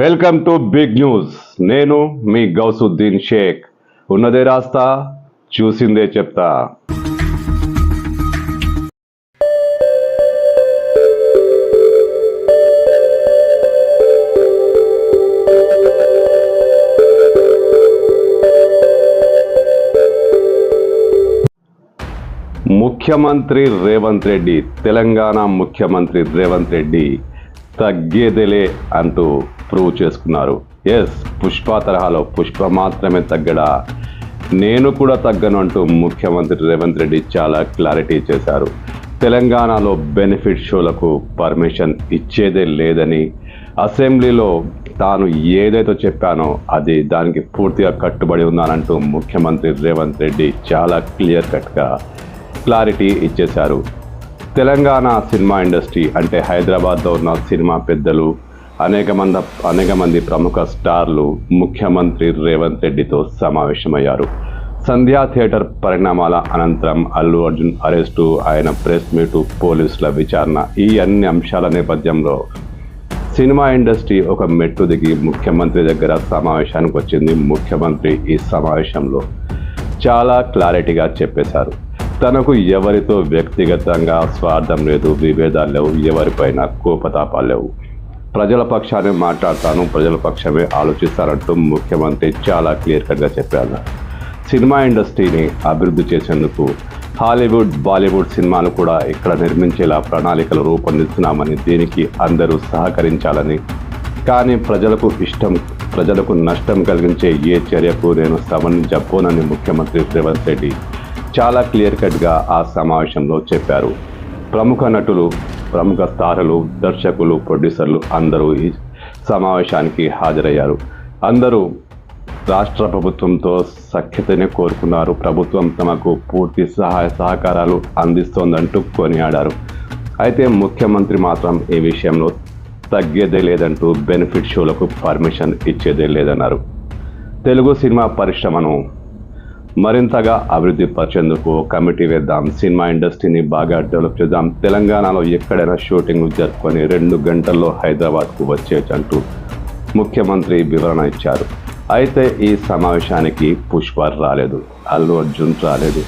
Welcome to big news. నేను మీ గౌసుద్దీన్ షేక్. ఉన్నదే రాస్తా చూసిందే చెప్తా. ముఖ్యమంత్రి రేవంత్ రెడ్డి తెలంగాణ ముఖ్యమంత్రి రేవంత్ రెడ్డి తగ్గేదేలే అంటూ ప్రూవ్ చేసుకున్నారు. ఎస్ పుష్ప తరహాలో పుష్ప మాత్రమే తగ్గడా? నేను కూడా తగ్గను అంటూ ముఖ్యమంత్రి రేవంత్ రెడ్డి చాలా క్లారిటీ చేశారు. తెలంగాణలో బెనిఫిట్ షోలకు పర్మిషన్ ఇచ్చేదే లేదని అసెంబ్లీలో తాను ఏదైతే చెప్పానో అది దానికి పూర్తిగా కట్టుబడి ఉన్నానంటూ ముఖ్యమంత్రి రేవంత్ రెడ్డి చాలా క్లియర్ కట్గా క్లారిటీ ఇచ్చేశారు. తెలంగాణ సినిమా ఇండస్ట్రీ అంటే హైదరాబాద్లో ఉన్న సినిమా పెద్దలు అనేక మంది అనేక మంది ప్రముఖ స్టార్లు ముఖ్యమంత్రి రేవంత్ రెడ్డితో సమావేశమయ్యారు. సంధ్యా థియేటర్ పరిణామాల అనంతరం అల్లు అర్జున్ అరెస్టు ఆయన ప్రెస్ మీటు పోలీసుల విచారణ. ఈ అన్ని అంశాల నేపథ్యంలో సినిమా ఇండస్ట్రీ ఒక మెట్టు దిగి ముఖ్యమంత్రి దగ్గర సమావేశానికి వచ్చింది ముఖ్యమంత్రి ఈ సమావేశంలో. చాలా క్లారిటీగా చెప్పేశారు. తనకు ఎవరితో వ్యక్తిగతంగా స్వార్థం లేదు విభేదాలు లేవు ఎవరిపైన కోపతాపాలు లేవు. ప్రజల పక్షాన్ని మాట్లాడతాను ప్రజల పక్షమే ఆలోచిస్తానంటూ ముఖ్యమంత్రి చాలా క్లియర్ కట్గా చెప్పారు. సినిమా ఇండస్ట్రీని అభివృద్ధి చేసేందుకు హాలీవుడ్ బాలీవుడ్ సినిమాలు కూడా ఇక్కడ నిర్మించేలా ప్రణాళికలు రూపొందిస్తున్నామని దీనికి అందరూ సహకరించాలని. కానీ ప్రజలకు ఇష్టం ప్రజలకు నష్టం కలిగించే ఏ చర్యకు నేను సమన్వించబోనని ముఖ్యమంత్రి రేవంత్ రెడ్డి చాలా క్లియర్ కట్గా ఆ సమావేశంలో చెప్పారు. ప్రముఖ నటులు ప్రముఖ తారలు దర్శకులు ప్రొడ్యూసర్లు అందరూ ఈ సమావేశానికి హాజరయ్యారు. అందరూ రాష్ట్ర ప్రభుత్వంతో సఖ్యతనే కోరుకున్నారు. ప్రభుత్వం తమకు పూర్తి సహాయ సహకారాలు అందిస్తోందంటూ కొనియాడారు. అయితే ముఖ్యమంత్రి మాత్రం ఈ విషయంలో తగ్గేదే లేదంటూ బెనిఫిట్ షోలకు పర్మిషన్ ఇచ్చేదే లేదన్నారు. తెలుగు సినిమా పరిశ్రమను మరింతగా అభివృద్ధి పరిచేందుకు కమిటీ వేద్దాం. సినిమా ఇండస్ట్రీని బాగా డెవలప్ చేద్దాం. తెలంగాణలో ఎక్కడైనా షూటింగ్ జరుపుకొని రెండు గంటల్లో హైదరాబాద్కు వచ్చేటంటూ ముఖ్యమంత్రి వివరణ ఇచ్చారు. అయితే ఈ సమావేశానికి పుష్ప రాలేదు. అల్లు అర్జున్ రాలేదు.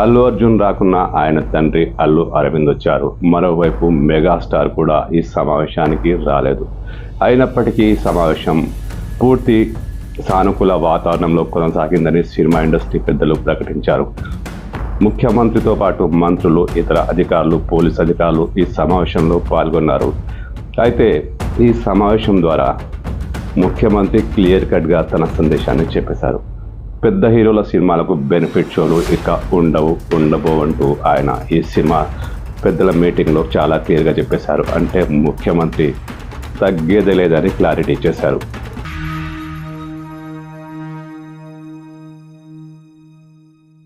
అల్లు అర్జున్ రాకున్నా ఆయన తండ్రి అల్లు అరవింద్ వచ్చారు. మరోవైపు మెగాస్టార్ కూడా ఈ సమావేశానికి రాలేదు. అయినప్పటికీ ఈ సమావేశం పూర్తి సానుకూల వాతావరణంలో కొనసాగిందని సినిమా ఇండస్ట్రీ పెద్దలు ప్రకటించారు. ముఖ్యమంత్రితో పాటు మంత్రులు ఇతర అధికారులు పోలీస్ అధికారులు ఈ సమావేశంలో పాల్గొన్నారు. అయితే ఈ సమావేశం ద్వారా ముఖ్యమంత్రి క్లియర్ కట్గా తన సందేశాన్ని చెప్పేశారు. పెద్ద హీరోల సినిమాలకు బెనిఫిట్ షోలు ఇక ఉండవు ఉండబోవంటూ ఆయన ఈ సినిమా పెద్దల మీటింగ్లో చాలా క్లియర్గా చెప్పేశారు. అంటే ముఖ్యమంత్రి తగ్గేదే లేదని క్లారిటీ ఇచ్చేశారు